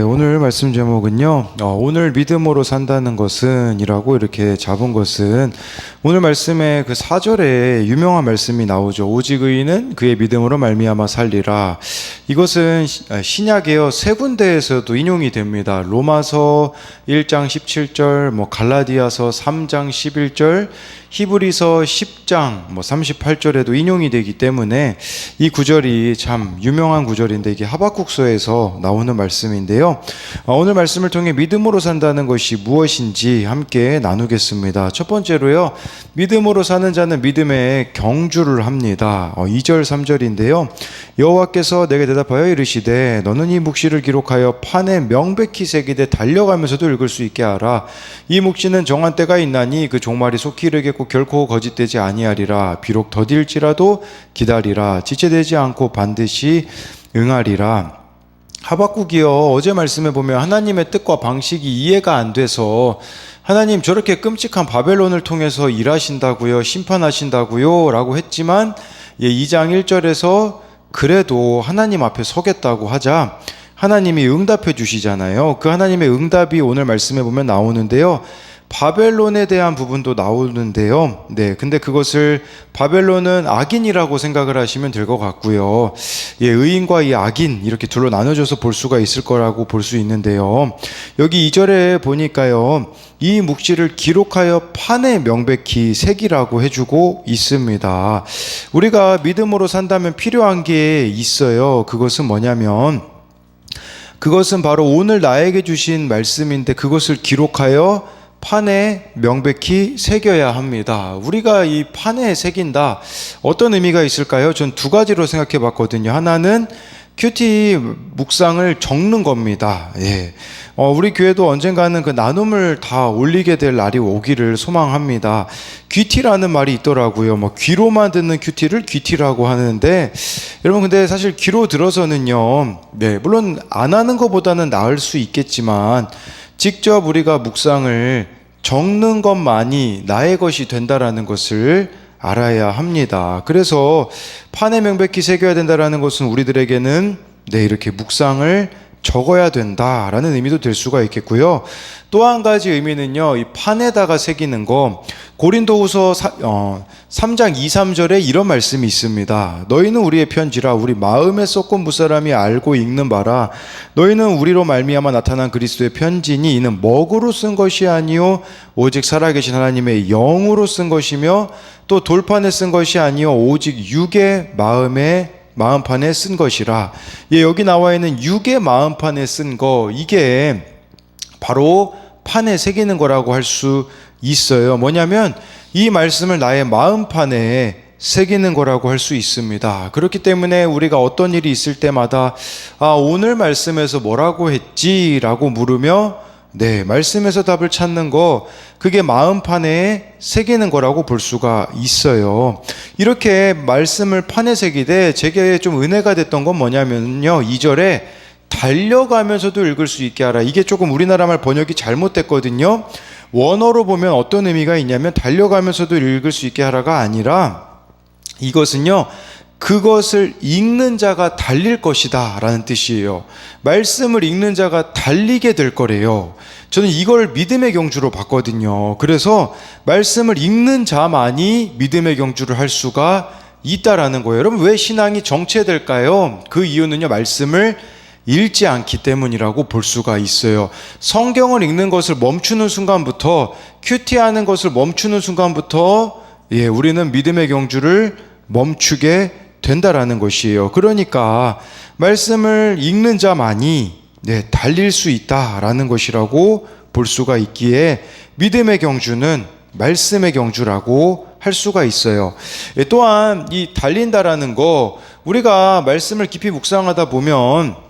네, 오늘 말씀 제목은요. 어, 오늘 믿음으로 산다는 것은이라고 이렇게 잡은 것은 오늘 말씀에 그 4절에 유명한 말씀이 나오죠. 오직 의인은 그의 믿음으로 말미암아 살리라. 이것은 시- 아, 신약에요 세 군데에서도 인용이 됩니다. 로마서 1장 17절, 뭐 갈라디아서 3장 11절, 히브리서 10장 뭐 38절에도 인용이 되기 때문에 이 구절이 참 유명한 구절인데 이게 하박국서에서 나오는 말씀인데요. 어, 오늘 말씀을 통해 믿음으로 산다는 것이 무엇인지 함께 나누겠습니다. 첫 번째로요. 믿음으로 사는 자는 믿음의 경주를 합니다. 어, 2절 3절인데요. 여호와께서 내게 대답하여 이르시되 너는 이 묵시를 기록하여 판에 명백히 새기되 달려가면서도 읽을 수 있게 하라. 이 묵시는 정한 때가 있나니 그 종말이 속히 이르겠고 결코 거짓되지 아니하리라. 비록 더딜지라도 기다리라. 지체되지 않고 반드시 응하리라. 하박국이요. 어제 말씀에 보면 하나님의 뜻과 방식이 이해가 안 돼서 하나님 저렇게 끔찍한 바벨론을 통해서 일하신다고요 심판하신다고요 라고 했지만 예, 2장 1절에서 그래도 하나님 앞에 서겠다고 하자 하나님이 응답해 주시잖아요. 그 하나님의 응답이 오늘 말씀에 보면 나오는데요 바벨론에 대한 부분도 나오는데요. 네, 근데 그것을 바벨론은 악인이라고 생각을 하시면 될 것 같고요. 예, 의인과 이 악인 이렇게 둘로 나눠져서 볼 수가 있을 거라고 볼 수 있는데요. 여기 2절에 보니까요. 이 묵시를 기록하여 판에 명백히 새기라고 해주고 있습니다. 우리가 믿음으로 산다면 필요한 게 있어요. 그것은 뭐냐면 그것은 바로 오늘 나에게 주신 말씀인데 그것을 기록하여 판에 명백히 새겨야 합니다. 우리가 이 판에 새긴다. 어떤 의미가 있을까요? 전 두 가지로 생각해 봤거든요. 하나는 큐티 묵상을 적는 겁니다. 예. 어, 우리 교회도 언젠가는 그 나눔을 다 올리게 될 날이 오기를 소망합니다. 귀티라는 말이 있더라고요. 뭐 귀로만 듣는 큐티를 귀티라고 하는데 여러분 근데 사실 귀로 들어서는요. 네, 물론 안 하는 것보다는 나을 수 있겠지만 직접 우리가 묵상을 적는 것만이 나의 것이 된다라는 것을 알아야 합니다. 그래서 판에 명백히 새겨야 된다라는 것은 우리들에게는 네, 이렇게 묵상을 적어야 된다라는 의미도 될 수가 있겠고요. 또 한 가지 의미는요, 이 판에다가 새기는 거, 고린도후서 사- 어, 3장 2, 3절에 이런 말씀이 있습니다. 너희는 우리의 편지라 우리 마음에 썩고 무사람이 알고 읽는 바라. 너희는 우리로 말미암아 나타난 그리스도의 편지니 이는 먹으로 쓴 것이 아니요 오직 살아계신 하나님의 영으로 쓴 것이며 또 돌판에 쓴 것이 아니요 오직 육의 마음에 마음판에 쓴 것이라. 예, 여기 나와 있는 육의 마음판에 쓴 거 이게 바로 판에 새기는 거라고 할수 있어요. 뭐냐면 이 말씀을 나의 마음판에 새기는 거라고 할 수 있습니다. 그렇기 때문에 우리가 어떤 일이 있을 때마다 아, 오늘 말씀에서 뭐라고 했지라고 물으며 네, 말씀에서 답을 찾는 거 그게 마음판에 새기는 거라고 볼 수가 있어요. 이렇게 말씀을 판에 새기되 제게 좀 은혜가 됐던 건 뭐냐면요. 2절에 달려가면서도 읽을 수 있게 하라. 이게 조금 우리나라 말 번역이 잘못됐거든요. 원어로 보면 어떤 의미가 있냐면 달려가면서도 읽을 수 있게 하라가 아니라 이것은요. 그것을 읽는 자가 달릴 것이다 라는 뜻이에요. 말씀을 읽는 자가 달리게 될 거래요. 저는 이걸 믿음의 경주로 봤거든요. 그래서 말씀을 읽는 자만이 믿음의 경주를 할 수가 있다라는 거예요. 여러분 왜 신앙이 정체될까요? 그 이유는요. 말씀을 읽지 않기 때문이라고 볼 수가 있어요. 성경을 읽는 것을 멈추는 순간부터 큐티하는 것을 멈추는 순간부터 예, 우리는 믿음의 경주를 멈추게 된다라는 것이에요. 그러니까 말씀을 읽는 자만이 네, 달릴 수 있다라는 것이라고 볼 수가 있기에 믿음의 경주는 말씀의 경주라고 할 수가 있어요. 예, 또한 이 달린다라는 거 우리가 말씀을 깊이 묵상하다 보면 어,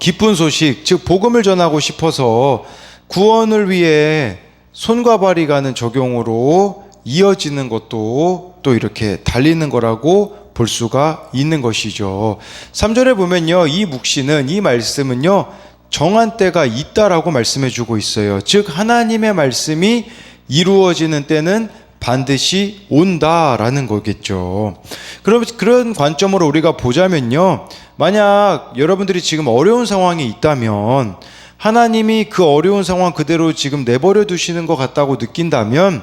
기쁜 소식, 즉 복음을 전하고 싶어서 구원을 위해 손과 발이 가는 적용으로 이어지는 것도 또 이렇게 달리는 거라고 볼 수가 있는 것이죠. 3절에 보면요. 이 묵시는 이 말씀은요. 정한 때가 있다라고 말씀해 주고 있어요. 즉 하나님의 말씀이 이루어지는 때는 반드시 온다라는 거겠죠. 그럼 그런 관점으로 우리가 보자면요. 만약 여러분들이 지금 어려운 상황에 있다면 하나님이 그 어려운 상황 그대로 지금 내버려 두시는 것 같다고 느낀다면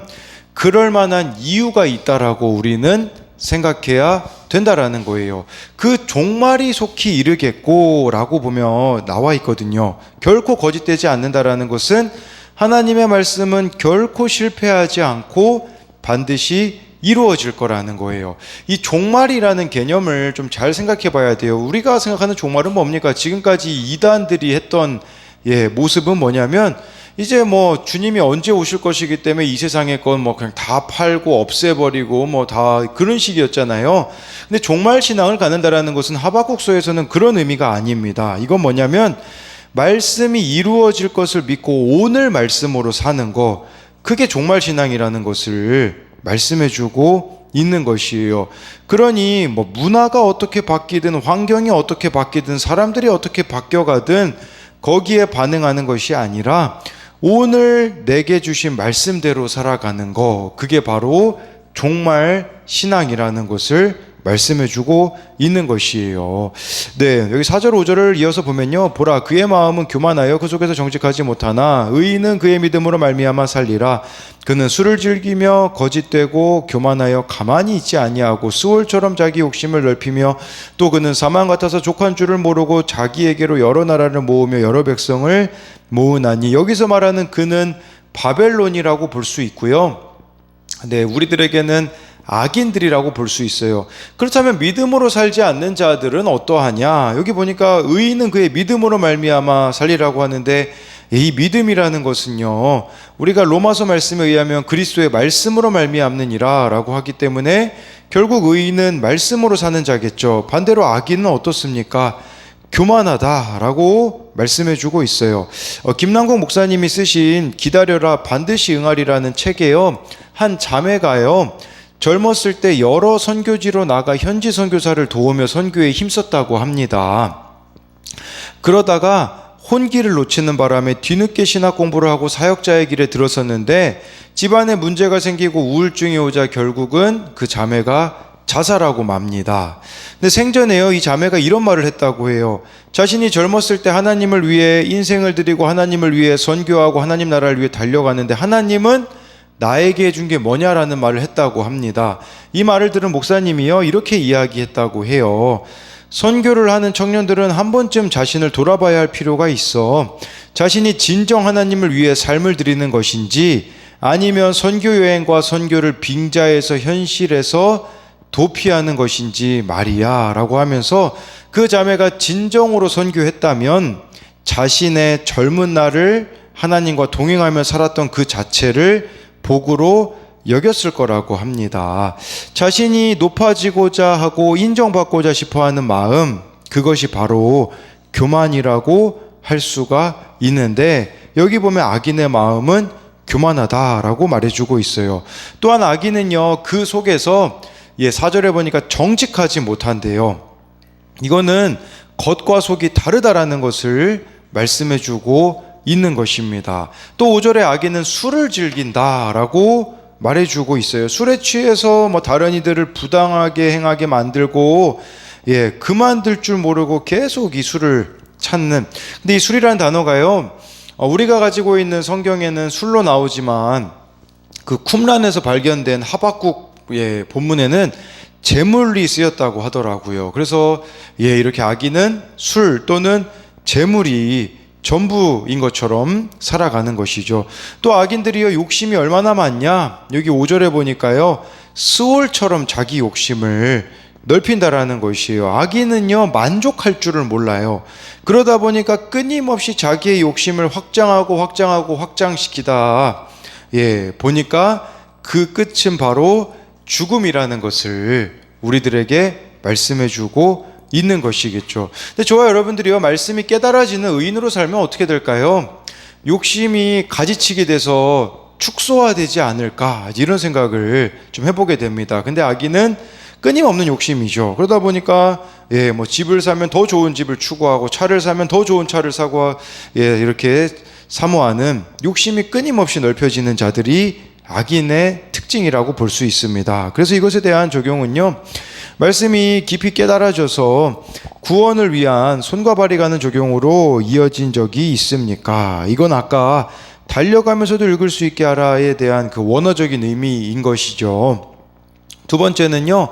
그럴 만한 이유가 있다라고 우리는 생각해야 된다라는 거예요. 그 종말이 속히 이르겠고라고 보면 나와 있거든요. 결코 거짓되지 않는다라는 것은 하나님의 말씀은 결코 실패하지 않고 반드시 이루어질 거라는 거예요. 이 종말이라는 개념을 좀 잘 생각해 봐야 돼요. 우리가 생각하는 종말은 뭡니까? 지금까지 이단들이 했던 예, 모습은 뭐냐면 이제 뭐 주님이 언제 오실 것이기 때문에 이 세상의 건 뭐 그냥 다 팔고 없애버리고 뭐 다 그런 식이었잖아요. 근데 종말 신앙을 갖는다라는 것은 하박국서에서는 그런 의미가 아닙니다. 이건 뭐냐면 말씀이 이루어질 것을 믿고 오늘 말씀으로 사는 거 그게 종말 신앙이라는 것을 말씀해 주고 있는 것이에요. 그러니 뭐 문화가 어떻게 바뀌든 환경이 어떻게 바뀌든 사람들이 어떻게 바뀌어가든 거기에 반응하는 것이 아니라 오늘 내게 주신 말씀대로 살아가는 거 그게 바로 종말 신앙이라는 것을 말씀해 주고 있는 것이에요. 네, 여기 4절 5절을 이어서 보면요. 보라 그의 마음은 교만하여 그 속에서 정직하지 못하나 의인은 그의 믿음으로 말미암아 살리라. 그는 술을 즐기며 거짓되고 교만하여 가만히 있지 아니하고 수월처럼 자기 욕심을 넓히며 또 그는 사망 같아서 족한 줄을 모르고 자기에게로 여러 나라를 모으며 여러 백성을 모으나니 여기서 말하는 그는 바벨론이라고 볼 수 있고요. 네, 우리들에게는 악인들이라고 볼 수 있어요. 그렇다면 믿음으로 살지 않는 자들은 어떠하냐? 여기 보니까 의인은 그의 믿음으로 말미암아 살리라고 하는데 이 믿음이라는 것은요. 우리가 로마서 말씀에 의하면 그리스도의 말씀으로 말미암느니라라고 하기 때문에 결국 의인은 말씀으로 사는 자겠죠. 반대로 악인은 어떻습니까? 교만하다라고 말씀해 주고 있어요. 어, 김남국 목사님이 쓰신 기다려라 반드시 응하리라는 책에요. 한 자매가요. 젊었을 때 여러 선교지로 나가 현지 선교사를 도우며 선교에 힘썼다고 합니다. 그러다가 혼기를 놓치는 바람에 뒤늦게 신학 공부를 하고 사역자의 길에 들어섰는데 집안에 문제가 생기고 우울증이 오자 결국은 그 자매가 자살하고 맙니다. 근데 생전에요, 이 자매가 이런 말을 했다고 해요. 자신이 젊었을 때 하나님을 위해 인생을 드리고 하나님을 위해 선교하고 하나님 나라를 위해 달려가는데 하나님은 나에게 해준 게 뭐냐라는 말을 했다고 합니다. 이 말을 들은 목사님이요, 이렇게 이야기했다고 해요. 선교를 하는 청년들은 한 번쯤 자신을 돌아봐야 할 필요가 있어. 자신이 진정 하나님을 위해 삶을 드리는 것인지 아니면 선교 여행과 선교를 빙자해서 현실에서 도피하는 것인지 말이야 라고 하면서 그 자매가 진정으로 선교했다면 자신의 젊은 날을 하나님과 동행하며 살았던 그 자체를 복으로 여겼을 거라고 합니다. 자신이 높아지고자 하고 인정받고자 싶어 하는 마음, 그것이 바로 교만이라고 할 수가 있는데, 여기 보면 악인의 마음은 교만하다라고 말해주고 있어요. 또한 악인은요, 그 속에서 예, 사절에 보니까 정직하지 못한대요. 이거는 겉과 속이 다르다라는 것을 말씀해 주고 있는 것입니다. 또 5절에 악인은 술을 즐긴다라고 말해 주고 있어요. 술에 취해서 뭐 다른 이들을 부당하게 행하게 만들고 예, 그만둘 줄 모르고 계속 이 술을 찾는. 근데 이 술이라는 단어가요. 어, 우리가 가지고 있는 성경에는 술로 나오지만 그 쿰란에서 발견된 하박국 예, 본문에는 재물이 쓰였다고 하더라고요. 그래서 예, 이렇게 아기는 술 또는 재물이 전부인 것처럼 살아가는 것이죠. 또 악인들이요 욕심이 얼마나 많냐? 여기 5절에 보니까요. 스월처럼 자기 욕심을 넓힌다라는 것이에요. 악인은요 만족할 줄을 몰라요. 그러다 보니까 끊임없이 자기의 욕심을 확장하고 확장하고 확장시키다. 예, 보니까 그 끝은 바로 죽음이라는 것을 우리들에게 말씀해 주고 있는 것이겠죠. 근데 저와 여러분들이요, 말씀이 깨달아지는 의인으로 살면 어떻게 될까요? 욕심이 가지치게 돼서 축소화되지 않을까, 이런 생각을 좀 해보게 됩니다. 근데 아기는 끊임없는 욕심이죠. 그러다 보니까, 예, 뭐 집을 사면 더 좋은 집을 추구하고, 차를 사면 더 좋은 차를 사고, 예, 이렇게 사모하는 욕심이 끊임없이 넓혀지는 자들이 악인의 특징이라고 볼 수 있습니다. 그래서 이것에 대한 적용은요, 말씀이 깊이 깨달아져서 구원을 위한 손과 발이 가는 적용으로 이어진 적이 있습니까? 이건 아까 달려가면서도 읽을 수 있게 하라에 대한 그 원어적인 의미인 것이죠. 두 번째는요.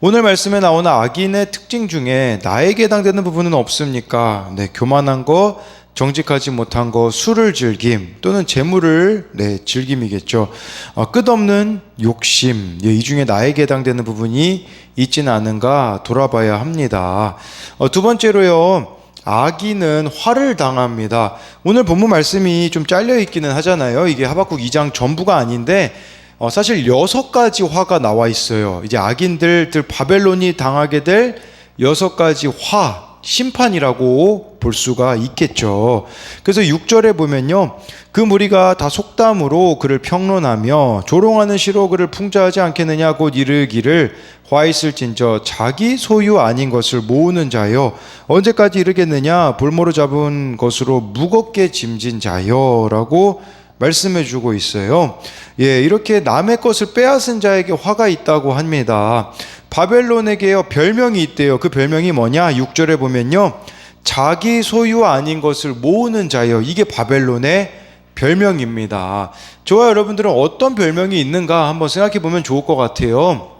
오늘 말씀에 나오는 악인의 특징 중에 나에게 해당되는 부분은 없습니까? 네, 교만한 거, 정직하지 못한 거, 술을 즐김 또는 재물을 네, 즐김이겠죠. 어, 끝없는 욕심, 예, 이 중에 나에게 해당되는 부분이 있지는 않은가 돌아봐야 합니다. 어, 두 번째로요. 악인은 화를 당합니다. 오늘 본문 말씀이 좀 잘려 있기는 하잖아요. 이게 하박국 2장 전부가 아닌데 어, 사실 여섯 가지 화가 나와 있어요. 이제 악인들, 들 바벨론이 당하게 될 여섯 가지 화, 심판이라고 볼 수가 있겠죠. 그래서 6절에 보면요. 그 무리가 다 속담으로 그를 평론하며 조롱하는 시로 그를 풍자하지 않겠느냐 곧 이르기를 화 있을진저 자기 소유 아닌 것을 모으는 자여 언제까지 이르겠느냐 볼모로 잡은 것으로 무겁게 짐진 자여라고 말씀해 주고 있어요. 예, 이렇게 남의 것을 빼앗은 자에게 화가 있다고 합니다. 바벨론에게요, 별명이 있대요. 그 별명이 뭐냐? 6절에 보면요. 자기 소유 아닌 것을 모으는 자여. 이게 바벨론의 별명입니다. 저와 여러분들은 어떤 별명이 있는가 한번 생각해 보면 좋을 것 같아요.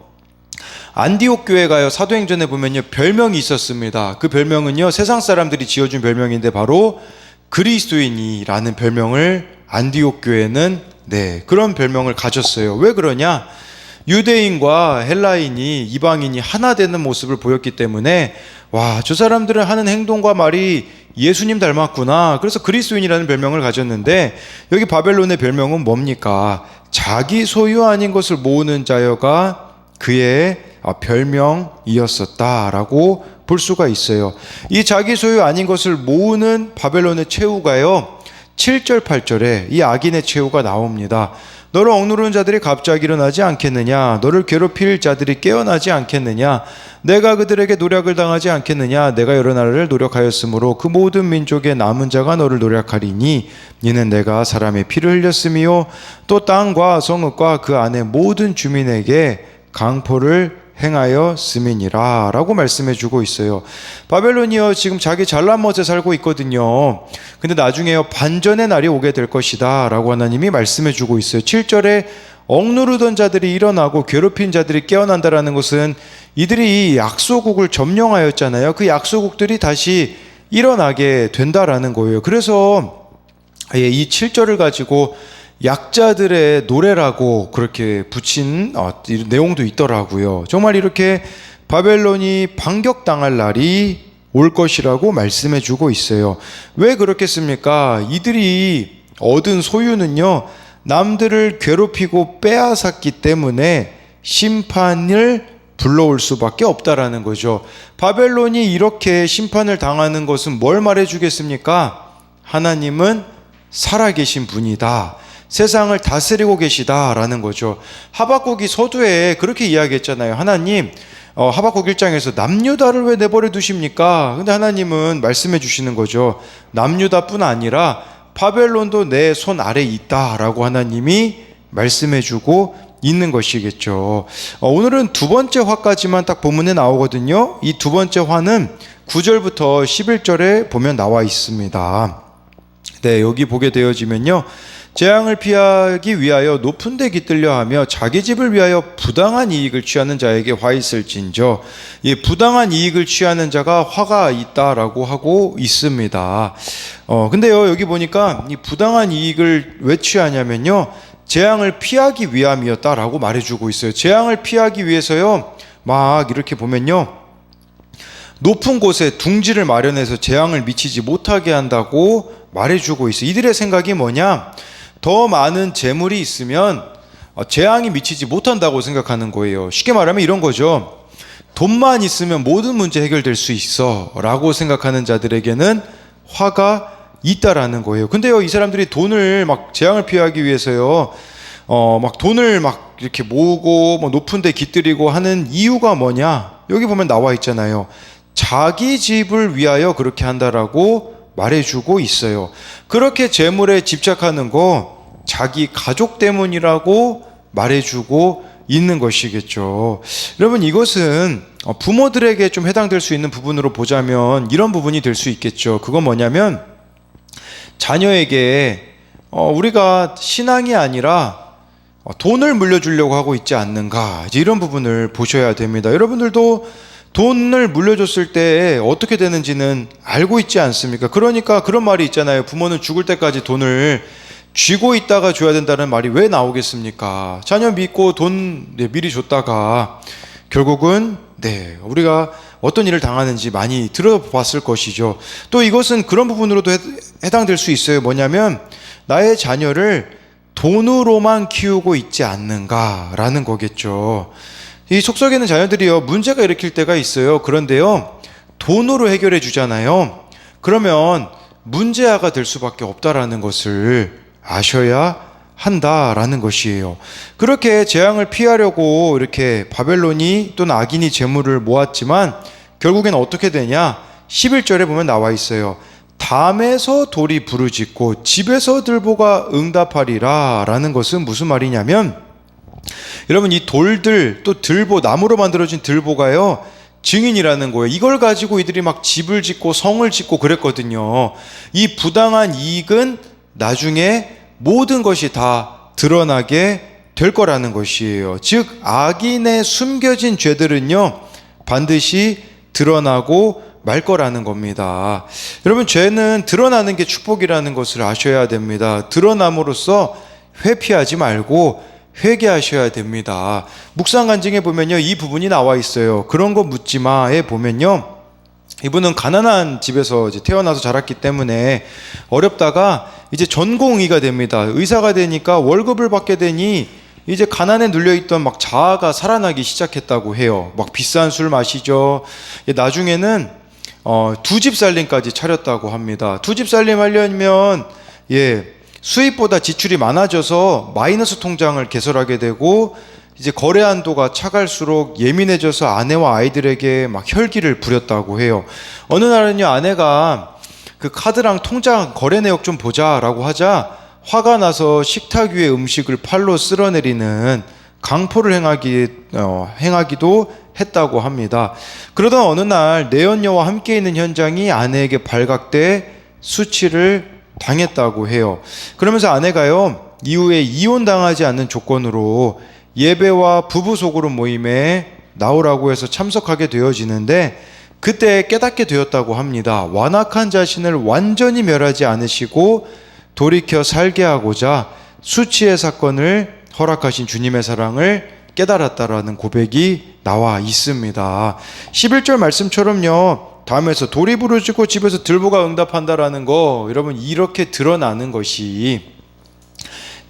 안디옥 교회가요 사도행전에 보면요 별명이 있었습니다. 그 별명은요 세상 사람들이 지어준 별명인데 바로 그리스도인이라는 별명을 안디옥 교회는 네 그런 별명을 가졌어요. 왜 그러냐? 유대인과 헬라인이 이방인이 하나 되는 모습을 보였기 때문에 와 저 사람들은 하는 행동과 말이 예수님 닮았구나. 그래서 그리스도인이라는 별명을 가졌는데 여기 바벨론의 별명은 뭡니까? 자기 소유 아닌 것을 모으는 자여가 그의 별명이었었다라고 볼 수가 있어요. 이 자기 소유 아닌 것을 모으는 바벨론의 최후가요. 7절 8절에 이 악인의 최후가 나옵니다. 너를 억누르는 자들이 갑자기 일어나지 않겠느냐? 너를 괴롭힐 자들이 깨어나지 않겠느냐? 내가 그들에게 노력을 당하지 않겠느냐? 내가 여러 날을 노력하였으므로 그 모든 민족의 남은 자가 너를 노력하리니 이는 내가 사람의 피를 흘렸으며 또 땅과 성읍과 그 안에 모든 주민에게 강포를 행하여 스민이라 라고 말씀해 주고 있어요. 바벨론이요 지금 자기 잘난 멋에 살고 있거든요. 근데 나중에요 반전의 날이 오게 될 것이다 라고 하나님이 말씀해 주고 있어요. 7절에 억누르던 자들이 일어나고 괴롭힌 자들이 깨어난다라는 것은 이들이 이 약소국을 점령하였잖아요. 그 약소국들이 다시 일어나게 된다라는 거예요. 그래서 예, 이 7절을 가지고 약자들의 노래라고 그렇게 붙인 어, 내용도 있더라고요. 정말 이렇게 바벨론이 반격당할 날이 올 것이라고 말씀해 주고 있어요. 왜 그렇겠습니까? 이들이 얻은 소유는요, 남들을 괴롭히고 빼앗았기 때문에 심판을 불러올 수밖에 없다라는 거죠. 바벨론이 이렇게 심판을 당하는 것은 뭘 말해 주겠습니까? 하나님은 살아계신 분이다. 세상을 다스리고 계시다라는 거죠. 하박국이 서두에 그렇게 이야기했잖아요. 하나님, 어, 하박국 1장에서 남유다를 왜 내버려 두십니까? 근데 하나님은 말씀해 주시는 거죠. 남유다뿐 아니라 바벨론도 내 손 아래 있다라고 하나님이 말씀해 주고 있는 것이겠죠. 어, 오늘은 두 번째 화까지만 딱 본문에 나오거든요. 이 두 번째 화는 9절부터 11절에 보면 나와 있습니다. 네, 여기 보게 되어지면요. 재앙을 피하기 위하여 높은 데 깃들려 하며 자기 집을 위하여 부당한 이익을 취하는 자에게 화 있을진저 이 부당한 이익을 취하는 자가 화가 있다라고 하고 있습니다. 어 근데요 여기 보니까 이 부당한 이익을 왜 취하냐면요 재앙을 피하기 위함이었다라고 말해주고 있어요. 재앙을 피하기 위해서요 막 이렇게 보면요 높은 곳에 둥지를 마련해서 재앙을 미치지 못하게 한다고 말해주고 있어요. 이들의 생각이 뭐냐? 더 많은 재물이 있으면 어, 재앙이 미치지 못한다고 생각하는 거예요. 쉽게 말하면 이런 거죠. 돈만 있으면 모든 문제 해결될 수 있어 라고 생각하는 자들에게는 화가 있다라는 거예요. 근데요, 이 사람들이 돈을 막 재앙을 피하기 위해서요, 어, 막 돈을 막 이렇게 모으고 뭐 높은 데 깃들이고 하는 이유가 뭐냐? 여기 보면 나와 있잖아요. 자기 집을 위하여 그렇게 한다라고 말해주고 있어요. 그렇게 재물에 집착하는 거 자기 가족 때문이라고 말해주고 있는 것이겠죠. 여러분 이것은 어, 부모들에게 좀 해당될 수 있는 부분으로 보자면 이런 부분이 될 수 있겠죠. 그건 뭐냐면 자녀에게 어, 우리가 신앙이 아니라 어, 돈을 물려주려고 하고 있지 않는가 이런 부분을 보셔야 됩니다. 여러분들도 돈을 물려줬을 때 어떻게 되는지는 알고 있지 않습니까? 그러니까 그런 말이 있잖아요. 부모는 죽을 때까지 돈을 쥐고 있다가 줘야 된다는 말이 왜 나오겠습니까? 자녀 믿고 돈 네, 미리 줬다가 결국은 네 우리가 어떤 일을 당하는지 많이 들어봤을 것이죠. 또 이것은 그런 부분으로도 해, 해당될 수 있어요. 뭐냐면 나의 자녀를 돈으로만 키우고 있지 않는가라는 거겠죠. 이 속썩이는 자녀들이요 문제가 일으킬 때가 있어요. 그런데요 돈으로 해결해 주잖아요. 그러면 문제아가 될 수밖에 없다라는 것을 아셔야 한다라는 것이에요. 그렇게 재앙을 피하려고 이렇게 바벨론이 또는 악인이 재물을 모았지만 결국엔 어떻게 되냐? 11절에 보면 나와 있어요. 담에서 돌이 부르짖고 집에서 들보가 응답하리라 라는 것은 무슨 말이냐면 여러분 이 돌들 또 들보 나무로 만들어진 들보가요 증인이라는 거예요. 이걸 가지고 이들이 막 집을 짓고 성을 짓고 그랬거든요. 이 부당한 이익은 나중에 모든 것이 다 드러나게 될 거라는 것이에요. 즉 악인의 숨겨진 죄들은요 반드시 드러나고 말 거라는 겁니다. 여러분 죄는 드러나는 게 축복이라는 것을 아셔야 됩니다. 드러남으로써 회피하지 말고 회개하셔야 됩니다. 묵상 간증에 보면요 이 부분이 나와 있어요. 그런 거 묻지 마에 보면요. 이분은 가난한 집에서 이제 태어나서 자랐기 때문에 어렵다가 이제 전공의가 됩니다. 의사가 되니까 월급을 받게 되니 이제 가난에 눌려있던 막 자아가 살아나기 시작했다고 해요. 막 비싼 술 마시죠. 나중에는 어, 두 집 살림까지 차렸다고 합니다. 두 집 살림 하려면 예 수입보다 지출이 많아져서 마이너스 통장을 개설하게 되고 이제 거래 한도가 차갈수록 예민해져서 아내와 아이들에게 막 혈기를 부렸다고 해요. 어느 날은요 아내가 그 카드랑 통장 거래 내역 좀 보자라고 하자 화가 나서 식탁 위에 음식을 팔로 쓸어내리는 강포를 행하기 어, 행하기도 했다고 합니다. 그러던 어느 날 내연녀와 함께 있는 현장이 아내에게 발각돼 수치를 당했다고 해요. 그러면서 아내가요 이후에 이혼 당하지 않는 조건으로 예배와 부부 소그룹 모임에 나오라고 해서 참석하게 되어지는데 그때 깨닫게 되었다고 합니다. 완악한 자신을 완전히 멸하지 않으시고 돌이켜 살게 하고자 수치의 사건을 허락하신 주님의 사랑을 깨달았다라는 고백이 나와 있습니다. 11절 말씀처럼요. 다음에서 돌이 부르짖고 집에서 들보가 응답한다라는 거 여러분 이렇게 드러나는 것이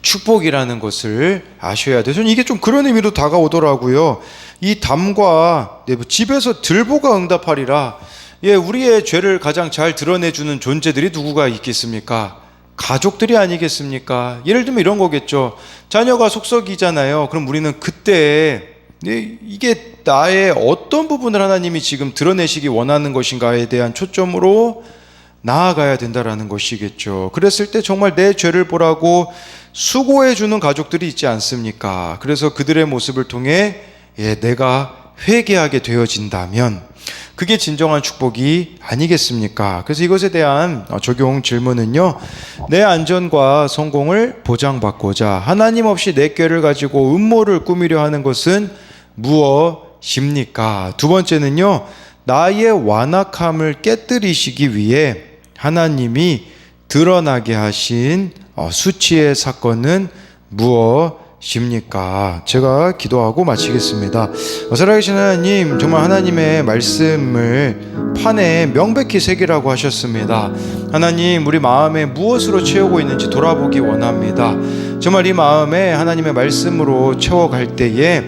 축복이라는 것을 아셔야 돼요. 저는 이게 좀 그런 의미로 다가오더라고요. 이 담과 집에서 들보가 응답하리라. 예, 우리의 죄를 가장 잘 드러내주는 존재들이 누구가 있겠습니까? 가족들이 아니겠습니까? 예를 들면 이런 거겠죠. 자녀가 속썩이잖아요. 그럼 우리는 그때 네, 이게 나의 어떤 부분을 하나님이 지금 드러내시기 원하는 것인가에 대한 초점으로 나아가야 된다라는 것이겠죠. 그랬을 때 정말 내 죄를 보라고 수고해 주는 가족들이 있지 않습니까? 그래서 그들의 모습을 통해 예, 내가 회개하게 되어진다면 그게 진정한 축복이 아니겠습니까? 그래서 이것에 대한 어, 적용 질문은요. 내 안전과 성공을 보장받고자 하나님 없이 내 꾀를 가지고 음모를 꾸미려 하는 것은 무엇입니까? 두 번째는요. 나의 완악함을 깨뜨리시기 위해 하나님이 드러나게 하신 어, 수치의 사건은 무엇입니까? 제가 기도하고 마치겠습니다. 어, 살아계신 하나님, 정말 하나님의 말씀을 판에 명백히 새기라고 하셨습니다. 하나님, 우리 마음에 무엇으로 채우고 있는지 돌아보기 원합니다. 정말 이 마음에 하나님의 말씀으로 채워갈 때에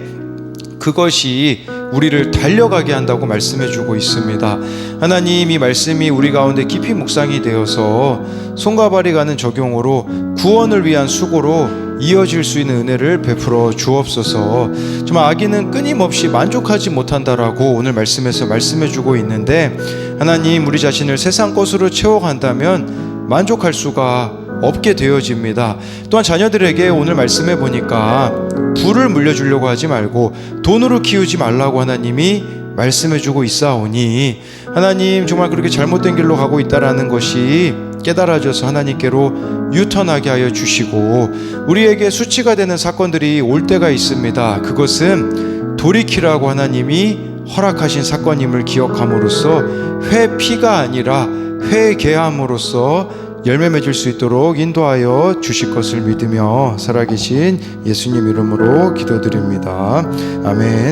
그것이 우리를 달려가게 한다고 말씀해 주고 있습니다. 하나님 이 말씀이 우리 가운데 깊이 묵상이 되어서 손과 발이 가는 적용으로 구원을 위한 수고로 이어질 수 있는 은혜를 베풀어 주옵소서. 정말 아기는 끊임없이 만족하지 못한다라고 오늘 말씀에서 말씀해 주고 있는데 하나님 우리 자신을 세상 것으로 채워간다면 만족할 수가 없게 되어집니다. 또한 자녀들에게 오늘 말씀해 보니까 부를 물려주려고 하지 말고 돈으로 키우지 말라고 하나님이 말씀해주고 있사오니 하나님 정말 그렇게 잘못된 길로 가고 있다라는 것이 깨달아져서 하나님께로 유턴하게 하여 주시고 우리에게 수치가 되는 사건들이 올 때가 있습니다. 그것은 돌이키라고 하나님이 허락하신 사건임을 기억함으로써 회피가 아니라 회개함으로써 열매 맺을 수 있도록 인도하여 주실 것을 믿으며 살아계신 예수님 이름으로 기도드립니다. 아멘.